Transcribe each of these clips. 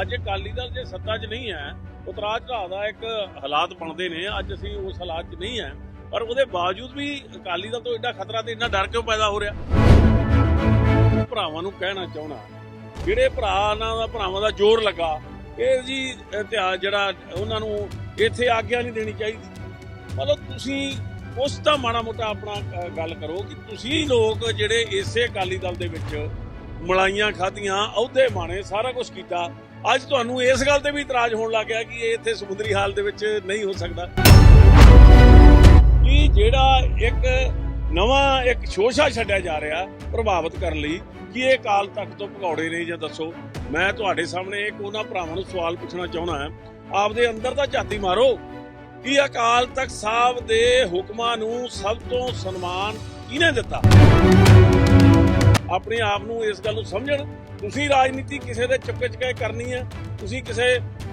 ਅੱਜ ਅਕਾਲੀ ਦਲ ਜੇ ਸੱਤਾ 'ਚ ਨਹੀਂ ਹੈ ਉਤਰਾ ਚੜਾ ਦਾ ਇੱਕ ਹਾਲਾਤ ਬਣਦੇ ਨੇ, ਅੱਜ ਅਸੀਂ ਉਸ ਹਾਲਾਤ 'ਚ ਨਹੀਂ ਹੈ। ਪਰ ਉਹਦੇ ਬਾਵਜੂਦ ਵੀ ਅਕਾਲੀ ਦਲ ਤੋਂ ਐਡਾ ਖਤਰਾ ਤੇ ਇੰਨਾ ਡਰ ਕਿਉਂ ਪੈਦਾ ਹੋ ਰਿਹਾ? ਭਰਾਵਾਂ ਨੂੰ ਕਹਿਣਾ ਚਾਹਣਾ ਜਿਹੜੇ ਭਰਾ ਨਾਲ ਦਾ ਭਰਾਵਾਂ ਦਾ ਜ਼ੋਰ ਲੱਗਾ, ਇਹ ਜੀ ਇਤਿਹਾਸ ਜਿਹੜਾ ਉਹਨਾਂ ਨੂੰ ਇੱਥੇ ਆਗਿਆ ਨਹੀਂ ਦੇਣੀ ਚਾਹੀਦੀ। ਮਤਲਬ ਤੁਸੀਂ ਉਸ ਦਾ ਮਾੜਾ ਮੋਟਾ ਆਪਣਾ ਗੱਲ ਕਰੋ ਕਿ ਤੁਸੀਂ ਲੋਕ ਜਿਹੜੇ ਇਸੇ ਅਕਾਲੀ ਦਲ ਦੇ ਵਿੱਚ ਮਲਾਈਆਂ ਖਾਧੀਆਂ, ਅਹੁਦੇ ਮਾਣੇ, ਸਾਰਾ ਕੁਝ ਕੀਤਾ ਅੱਜ ਤੁਹਾਨੂੰ ਇਸ ਗੱਲ ਤੇ ਵੀ ਇਤਰਾਜ਼ ਹੋਣ ਲੱਗ ਗਿਆ ਕਿ ਇਹ ਇੱਥੇ ਸਮੁੰਦਰੀ ਹਾਲ ਦੇ ਵਿੱਚ ਨਹੀਂ ਹੋ ਸਕਦਾ। ਕਿ ਜਿਹੜਾ ਇੱਕ ਨਵਾਂ ਇੱਕ ਸ਼ੋਸ਼ਾ ਛੱਡਿਆ ਜਾ ਰਿਹਾ ਪ੍ਰਭਾਵਿਤ ਕਰਨ ਲਈ, ਕਿ ਇਹ ਕਾਲ ਤੱਕ ਤੋਂ ਭਗੌੜੇ ਨੇ ਜਾਂ ਦੱਸੋ। ਮੈਂ ਤੁਹਾਡੇ ਸਾਹਮਣੇ ਇੱਕ ਉਹਨਾਂ ਭਰਾਵਾਂ ਨੂੰ ਸਵਾਲ ਪੁੱਛਣਾ ਚਾਹੁੰਦਾ ਹਾਂ। ਆਪਦੇ ਅੰਦਰ ਦਾ ਝਾਤੀ ਮਾਰੋ ਕਿ ਅਕਾਲ ਤਖਤ ਸਾਹਿਬ ਦੇ ਹੁਕਮਾਂ ਨੂੰ ਸਭ ਤੋਂ ਸਨਮਾਨ ਕਿਹਨੇ ਦਿੱਤਾ? ਆਪਣੇ ਆਪ ਨੂੰ ਇਸ ਗੱਲ ਨੂੰ ਸਮਝਣ ਤੁਸੀਂ ਰਾਜਨੀਤੀ ਕਿਸੇ ਦੇ ਚੁੱਕੇ ਚੁੱਕੇ ਕਰਨੀ ਹੈ ਤੁਸੀਂ ਕਿਸੇ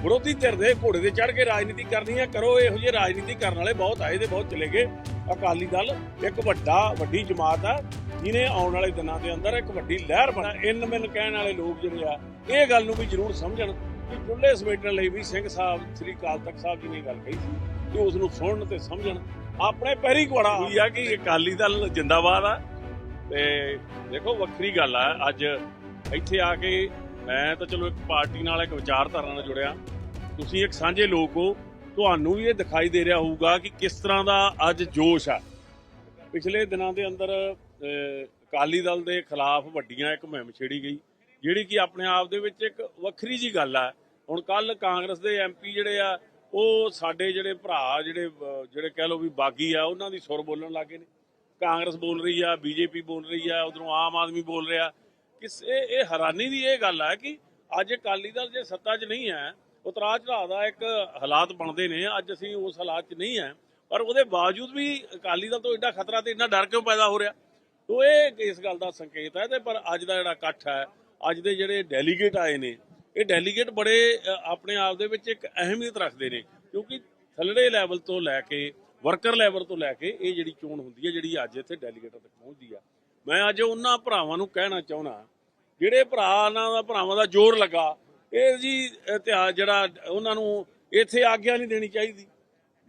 ਵਿਰੋਧੀ ਧਿਰ ਦੇ ਘੋੜੇ ਤੇ ਚੜ ਕੇ ਰਾਜਨੀਤੀ ਕਰਨੀ ਹੈ ਕਰੋ ਇਹੋ ਜਿਹੇ ਰਾਜਨੀਤੀ ਕਰਨ ਵਾਲੇ ਬਹੁਤ ਆਏ ਤੇ ਬਹੁਤ ਚਲੇ ਗਏ। ਅਕਾਲੀ ਦਲ ਇੱਕ ਵੱਡਾ, ਵੱਡੀ ਜਮਾਤ ਆ, ਜਿਹਨੇ ਆਉਣ ਵਾਲੇ ਦਿਨਾਂ ਦੇ ਅੰਦਰ ਇੱਕ ਵੱਡੀ ਲਹਿਰ ਬਣਾ, ਇਨ ਮਿਨ ਕਹਿਣ ਵਾਲੇ ਲੋਕ ਜਿਹੜੇ ਆ, ਇਹ ਗੱਲ ਨੂੰ ਵੀ ਜ਼ਰੂਰ ਸਮਝਣ ਕਿ ਚੁੱਲ੍ਹੇ ਸਮੇਟਣ ਲਈ ਵੀ ਸਿੰਘ ਸਾਹਿਬ, ਸ੍ਰੀ ਅਕਾਲ ਤਖਤ ਸਾਹਿਬ ਜੀ ਨੇ ਗੱਲ ਕਹੀ ਸੀ ਕਿ ਉਸ ਨੂੰ ਸੁਣਨ ਤੇ ਸਮਝਣ, ਆਪਣੇ ਪਹਿਰੀ ਘੋੜਾ ਹੋਈ ਆ ਕਿ ਅਕਾਲੀ ਦਲ ਜਿੰਦਾਬਾਦ ਆ ਤੇ ਦੇਖੋ ਵੱਖਰੀ ਗੱਲ ਆ, ਅੱਜ ਇੱਥੇ ਆ ਕੇ ਮੈਂ ਤਾਂ ਚਲੋ ਇੱਕ ਪਾਰਟੀ ਨਾਲ ਇੱਕ ਵਿਚਾਰਧਾਰਾ ਨਾਲ ਜੁੜਿਆ। ਤੁਸੀਂ ਇੱਕ ਸਾਂਝੇ ਲੋਕ ਹੋ। ਤੁਹਾਨੂੰ ਵੀ ਇਹ ਦਿਖਾਈ ਦੇ ਰਿਹਾ ਹੋਊਗਾ ਕਿ ਕਿਸ ਤਰ੍ਹਾਂ ਦਾ ਅੱਜ ਜੋਸ਼ ਆ। ਪਿਛਲੇ ਦਿਨਾਂ ਦੇ ਅੰਦਰ ਅਕਾਲੀ ਦਲ ਦੇ ਖਿਲਾਫ ਵੱਡੀਆਂ ਇੱਕ ਮੁਹਿੰਮ ਛੇੜੀ ਗਈ, ਜਿਹੜੀ ਕਿ ਆਪਣੇ ਆਪ ਦੇ ਵਿੱਚ ਇੱਕ ਵੱਖਰੀ ਜੀ ਗੱਲ ਆ। ਹੁਣ ਕੱਲ ਕਾਂਗਰਸ ਦੇ ਐਮਪੀ ਜਿਹੜੇ ਆ, ਉਹ ਸਾਡੇ ਜਿਹੜੇ ਭਰਾ, ਜਿਹੜੇ ਜਿਹੜੇ ਕਹਿ ਲਓ ਵੀ ਬਾਗੀ ਆ, ਉਹਨਾਂ ਦੀ ਸੁਰ ਬੋਲਣ ਲੱਗੇ ਨੇ। ਕਾਂਗਰਸ ਬੋਲ ਰਹੀ ਆ, ਬੀਜੇਪੀ ਬੋਲ ਰਹੀ ਆ, ਉਧਰੋਂ ਆਮ ਆਦਮੀ ਬੋਲ ਰਿਹਾ। ਕਿ ਇਹ ਇਹ ਹੈਰਾਨੀ ਦੀ ਇਹ ਗੱਲ ਹੈ ਕਿ ਅੱਜ ਅਕਾਲੀ ਦਲ ਜੇ ਸੱਤਾ 'ਚ ਨਹੀਂ ਹੈ ਉਤਰਾ ਚੜਾਅ ਦਾ ਇੱਕ ਹਾਲਾਤ ਬਣਦੇ ਨੇ, ਅੱਜ ਅਸੀਂ ਉਸ ਹਾਲਾਤ 'ਚ ਨਹੀਂ ਹੈ, ਪਰ ਉਹਦੇ ਬਾਵਜੂਦ ਵੀ ਅਕਾਲੀ ਦਲ ਤੋਂ ਐਡਾ ਖਤਰਾ ਤੇ ਇੰਨਾ ਡਰ ਕਿਉਂ ਪੈਦਾ ਹੋ ਰਿਹਾ? ਤੋ ਇਹ ਇਸ ਗੱਲ ਦਾ ਸੰਕੇਤ ਹੈ ਤੇ ਪਰ ਅੱਜ ਦਾ ਜਿਹੜਾ ਇਕੱਠ ਹੈ, ਅੱਜ ਦੇ ਜਿਹੜੇ ਡੈਲੀਗੇਟ ਆਏ ਨੇ, ਇਹ ਡੈਲੀਗੇਟ ਬੜੇ ਆਪਣੇ ਆਪ ਦੇ ਵਿੱਚ ਇੱਕ ਅਹਿਮੀਅਤ ਰੱਖਦੇ ਨੇ, ਕਿਉਂਕਿ ਥੱਲੜੇ ਲੈਵਲ ਤੋਂ ਲੈ ਕੇ ਵਰਕਰ ਲੈਵਲ ਤੋਂ ਲੈ ਕੇ ਇਹ ਜਿਹੜੀ ਚੋਣ ਹੁੰਦੀ ਹੈ, ਜਿਹੜੀ ਅੱਜ ਇੱਥੇ ਡੈਲੀਗੇਟਾਂ ਤੱਕ ਪਹੁੰਚਦੀ ਆ ਮੈਂ ਅੱਜ ਉਹਨਾਂ ਭਰਾਵਾਂ ਨੂੰ ਕਹਿਣਾ ਚਾਹੁੰਦਾ ਜਿਹੜੇ ਭਰਾ ਨਾਲ ਦਾ ਭਰਾਵਾਂ ਦਾ ਜ਼ੋਰ ਲੱਗਾ, ਇਹ ਜੀ ਇਤਿਹਾਸ ਜਿਹੜਾ ਉਹਨਾਂ ਨੂੰ ਇੱਥੇ ਆਗਿਆ ਨਹੀਂ ਦੇਣੀ ਚਾਹੀਦੀ।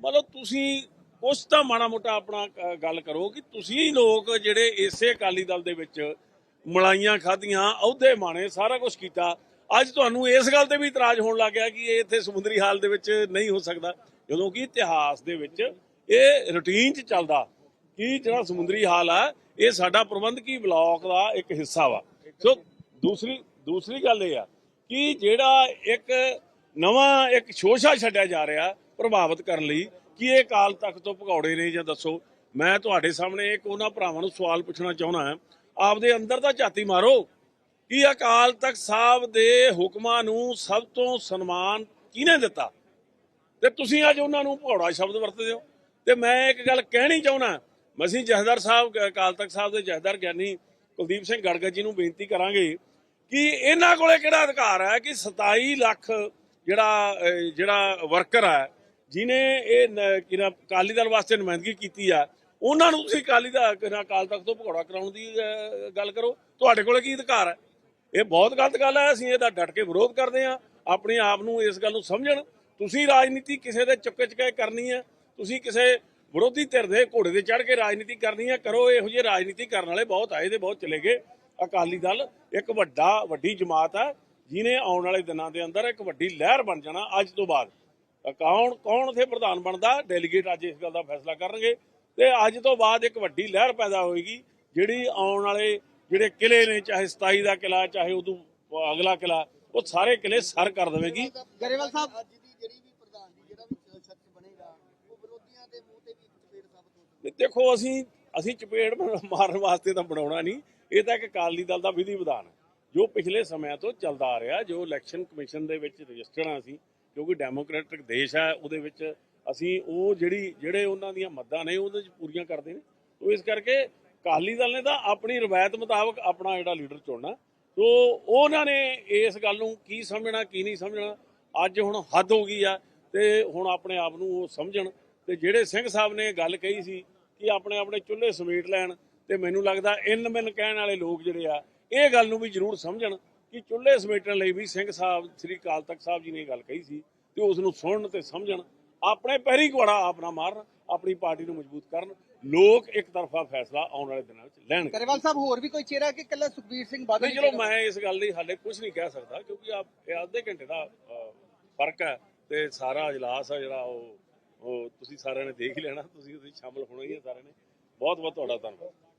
ਮਤਲਬ ਤੁਸੀਂ ਉਸ ਦਾ ਮਾੜਾ ਮੋਟਾ ਆਪਣਾ ਗੱਲ ਕਰੋ ਕਿ ਤੁਸੀਂ ਲੋਕ ਜਿਹੜੇ ਇਸੇ ਅਕਾਲੀ ਦਲ ਦੇ ਵਿੱਚ ਮਲਾਈਆਂ ਖਾਧੀਆਂ, ਅਹੁਦੇ ਮਾਣੇ, ਸਾਰਾ ਕੁਝ ਕੀਤਾ, ਅੱਜ ਤੁਹਾਨੂੰ ਇਸ ਗੱਲ ਤੇ ਵੀ ਇਤਰਾਜ਼ ਹੋਣ ਲੱਗ ਗਿਆ ਕਿ ਇਹ ਇੱਥੇ ਸਮੁੰਦਰੀ ਹਾਲ ਦੇ ਵਿੱਚ ਨਹੀਂ ਹੋ ਸਕਦਾ। ਜਦੋਂ ਕਿ ਇਤਿਹਾਸ ਦੇ ਵਿੱਚ ਇਹ ਰੁਟੀਨ 'ਚ ਚੱਲਦਾ ਕਿ ਜਿਹੜਾ ਸਮੁੰਦਰੀ ਹਾਲ ਆ, ਇਹ ਸਾਡਾ ਪ੍ਰਬੰਧਕੀ ਬਲਾਕ ਦਾ ਇੱਕ ਹਿੱਸਾ ਵਾ। ਸੋ ਦੂਸਰੀ ਦੂਸਰੀ ਗੱਲ ਇਹ ਆ ਕਿ ਜਿਹੜਾ ਇੱਕ ਨਵਾਂ ਇੱਕ ਸ਼ੋਸ਼ਾ ਛੱਡਿਆ ਜਾ ਰਿਹਾ ਪ੍ਰਭਾਵਿਤ ਕਰਨ ਲਈ, ਕਿ ਇਹ ਕਾਲ ਤੱਕ ਤੋਂ ਭਗੌੜੇ ਨੇ ਜਾਂ ਦੱਸੋ। ਮੈਂ ਤੁਹਾਡੇ ਸਾਹਮਣੇ ਇੱਕ ਉਹਨਾਂ ਭਰਾਵਾਂ ਨੂੰ ਸਵਾਲ ਪੁੱਛਣਾ ਚਾਹੁੰਦਾ ਆਪਦੇ ਅੰਦਰ ਦਾ ਝਾਤੀ ਮਾਰੋ ਕਿ ਅਕਾਲ ਤਖਤ ਸਾਹਿਬ ਦੇ ਹੁਕਮਾਂ ਨੂੰ ਸਭ ਤੋਂ ਸਨਮਾਨ ਕਿਹਨੇ ਦਿੱਤਾ? ਤੇ ਤੁਸੀਂ ਅੱਜ ਉਹਨਾਂ ਨੂੰ ਭੌੜਾ ਸ਼ਬਦ ਵਰਤਦੇ ਹੋ। ਤੇ ਮੈਂ ਇੱਕ ਗੱਲ ਕਹਿਣੀ ਚਾਹੁੰਦਾ ਅਸੀਂ ਜਹਦਰ ਸਾਹਿਬ ਅਕਾਲ ਤਖਤ ਸਾਹਿਬ ਦੇ ਜਹਦਰ ਗਿਆਨੀ ਕੁਲਦੀਪ ਸਿੰਘ ਗੜਗੜ ਜੀ ਨੂੰ ਬੇਨਤੀ ਕਰਾਂਗੇ ਕਿ ਇਹਨਾਂ ਕੋਲੇ ਕਿਹੜਾ ਅਧਿਕਾਰ ਹੈ ਕਿ 27 ਲੱਖ ਜਿਹੜਾ ਜਿਹੜਾ ਵਰਕਰ ਹੈ ਜਿਨੇ ਇਹ ਨ- ਕੀ ਅਕਾਲੀ ਦਲ ਵਾਸਤੇ ਨੁਮਾਇੰਦਗੀ ਕੀਤੀ ਆ, ਉਹਨਾਂ ਨੂੰ ਤੁਸੀਂ ਅਕਾਲੀ ਦਾ ਕੀ ਨਾਮ ਅਕਾਲ ਤਖਤ ਤੋਂ ਭਗੌੜਾ ਕਰਾਉਣ ਦੀ ਗੱਲ ਕਰੋ। ਤੁਹਾਡੇ ਕੋਲੇ ਕੀ ਅਧਿਕਾਰ ਹੈ? ਇਹ ਬਹੁਤ ਗਲਤ ਗੱਲ ਹੈ, ਅਸੀਂ ਇਹਦਾ ਡਟ ਕੇ ਵਿਰੋਧ ਕਰਦੇ ਹਾਂ। ਆਪਣੇ ਆਪ ਨੂੰ ਇਸ ਗੱਲ ਨੂੰ ਸਮਝਣ। ਤੁਸੀਂ ਰਾਜਨੀਤੀ ਕਿਸੇ ਦੇ ਚੁੱਕੇ ਚੁੱਕੇ ਕਰਨੀ ਹੈ। ਤੁਸੀਂ ਕਿਸੇ ਵਿਰੋਧੀ ਧਿਰ ਦੇ ਘੋੜੇ ਤੇ ਚੜ ਕੇ ਰਾਜਨੀਤੀ ਕਰਨੀ ਹੈ, ਕਰੋ, ਇਹੋ ਜਿਹੇ ਰਾਜਨੀਤੀ ਕਰਨ ਵਾਲੇ ਬਹੁਤ ਆਏ ਤੇ ਬਹੁਤ ਚਲੇ ਗਏ। ਅਕਾਲੀ ਦਲ ਇੱਕ ਵੱਡਾ, ਵੱਡੀ ਜਮਾਤ ਹੈ, ਜਿਹਨੇ ਆਉਣ ਵਾਲੇ ਦਿਨਾਂ ਦੇ ਅੰਦਰ ਇੱਕ ਵੱਡੀ ਲਹਿਰ ਬਣ ਜਾਣਾ ਅੱਜ ਤੋਂ ਬਾਅਦ। ਕੌਣ ਕੌਣ ਉਥੇ ਪ੍ਰਧਾਨ ਬਣਦਾ? ਡੈਲੀਗੇਟ ਅੱਜ ਇਸ ਗੱਲ ਦਾ ਫੈਸਲਾ ਕਰਨਗੇ। ਤੇ ਅੱਜ ਤੋਂ ਬਾਅਦ ਇੱਕ ਵੱਡੀ ਲਹਿਰ ਪੈਦਾ ਹੋਏਗੀ, ਜਿਹੜੀ ਆਉਣ ਵਾਲੇ ਜਿਹੜੇ ਕਿਲੇ ਨੇ, ਚਾਹੇ 27 ਦਾ ਕਿਲਾ, ਚਾਹੇ ਉਦੋਂ ਅਗਲਾ ਕਿਲਾ, ਉਹ ਸਾਰੇ ਕਿਲੇ ਸਰ ਕਰ ਦੇਵੇਗੀ। ਗਰੇਵਾਲ ਸਾਹਿਬ ਅੱਜ ਦੀ ਜਿਹੜੀ ਵੀ ਪ੍ਰਧਾਨ ਜੀ ਜਿਹੜਾ ਵੀ ਸੱਚ ਬਣੇਗਾ ਉਹ ਵਿਰੋਧੀਆਂ ਦੇ ਮੂੰਹ ਤੇ ਵੀ ਇੱਕ ਚਪੇੜ ਸਾਬਤ ਦੇਖੋ ਅਸੀਂ ਅਸੀਂ ਚਪੇੜ ਮਾਰਨ ਵਾਸਤੇ ਤਾਂ ਬਣਾਉਣਾ ਨਹੀਂ। ਇਹ ਤਾਂ ਇੱਕ ਅਕਾਲੀ ਦਲ ਦਾ ਵਿਧੀ ਵਿਧਾਨ ਹੈ। ਜੋ ਪਿਛਲੇ ਸਮਿਆਂ ਤੋਂ ਚੱਲਦਾ ਆ ਰਿਹਾ, ਜੋ ਇਲੈਕਸ਼ਨ ਕਮਿਸ਼ਨ ਦੇ ਵਿੱਚ ਰਜਿਸਟਰਡ ਆ ਅਸੀਂ ਕਿਉਂਕਿ ਡੈਮੋਕ੍ਰੈਟਿਕ ਦੇਸ਼ ਹੈ ਉਹਦੇ ਵਿੱਚ ਅਸੀਂ ਉਹ ਜਿਹੜੀ, ਜਿਹੜੇ ਉਹਨਾਂ ਦੀਆਂ ਮੱਦਾਂ ਨੇ, ਉਹਦੇ 'ਚ ਪੂਰੀਆਂ ਕਰਦੇ ਨੇ। ਤੋ ਇਸ ਕਰਕੇ ਅਕਾਲੀ ਦਲ ਨੇ ਤਾਂ ਆਪਣੀ ਰਵਾਇਤ ਮੁਤਾਬਕ ਆਪਣਾ ਜਿਹੜਾ ਲੀਡਰ ਚੁਣਨਾ। ਸੋ ਉਹਨਾਂ ਨੇ ਇਸ ਗੱਲ ਨੂੰ ਕੀ ਸਮਝਣਾ, ਕੀ ਨਹੀਂ ਸਮਝਣਾ, ਅੱਜ ਹੁਣ ਹੱਦ ਹੋ ਗਈ ਆ ਤੇ ਹੁਣ ਆਪਣੇ ਆਪ ਨੂੰ ਉਹ ਸਮਝਣ। ਤੇ ਜਿਹੜੇ ਸਿੰਘ ਸਾਹਿਬ ਨੇ ਗੱਲ ਕਹੀ ਸੀ ਕਿ ਆਪਣੇ ਆਪਣੇ ਚੁੱਲ੍ਹੇ ਸਮੇਟ ਲੈਣ ਤੇ ਮੈਨੂੰ ਲੱਗਦਾ ਇਨ ਮਿਨ ਕਹਿਣ ਵਾਲੇ ਲੋਕ ਜਿਹੜੇ ਆ ਇਹ ਗੱਲ ਨੂੰ ਵੀ ਜ਼ਰੂਰ ਸਮਝਣ ਕਿ ਚੁੱਲ੍ਹੇ ਸਮੇਟਣ ਲਈ ਵੀ ਸਿੰਘ ਸਾਹਿਬ ਸ੍ਰੀ ਅਕਾਲ ਤਖਤ ਸਾਹਿਬ ਜੀ ਨੇ ਇਹ ਗੱਲ ਕਹੀ ਸੀ ਤੇ ਉਸ ਨੂੰ ਸੁਣਨ ਤੇ ਸਮਝਣ ਆਪਣੇ ਪੈਰੀ ਘੋੜਾ ਆਪ ਨਾ ਮਾਰਨ ਆਪਣੀ ਪਾਰਟੀ ਨੂੰ ਮਜ਼ਬੂਤ ਕਰਨ ਲੋਕ ਇੱਕ ਤਰਫਾ ਫੈਸਲਾ ਆਉਣ ਵਾਲੇ ਦਿਨਾਂ ਵਿੱਚ ਲੈਣਗੇ। ਕਰੇਵਾਲ ਸਾਹਿਬ ਹੋਰ ਵੀ ਕੋਈ ਚਿਹਰਾ ਕਿ ਕੱਲਾ ਸੁਖਬੀਰ ਸਿੰਘ ਬਾਦਲ ਨਹੀਂ ਚਲੋ ਮੈਂ ਇਸ ਗੱਲ ਲਈ ਹਾਲੇ ਕੁਝ ਨਹੀਂ ਕਹਿ ਸਕਦਾ ਕਿਉਂਕਿ ਆਪ ਇਹ ਅੱਧੇ ਘੰਟੇ ਦਾ ਫ਼ਰਕ ਹੈ ਤੇ ਸਾਰਾ ਇਜਲਾਸ ਆ ਜਿਹੜਾ ਉਹ ਉਹ ਤੁਸੀਂ ਸਾਰਿਆਂ ਨੇ ਦੇਖ ਹੀ ਲੈਣਾ, ਤੁਸੀਂ ਉਹਦੇ 'ਚ ਸ਼ਾਮਲ ਹੋਣਾ ਹੀ ਹੈ ਸਾਰਿਆਂ ਨੇ। ਬਹੁਤ ਬਹੁਤ ਤੁਹਾਡਾ ਧੰਨਵਾਦ।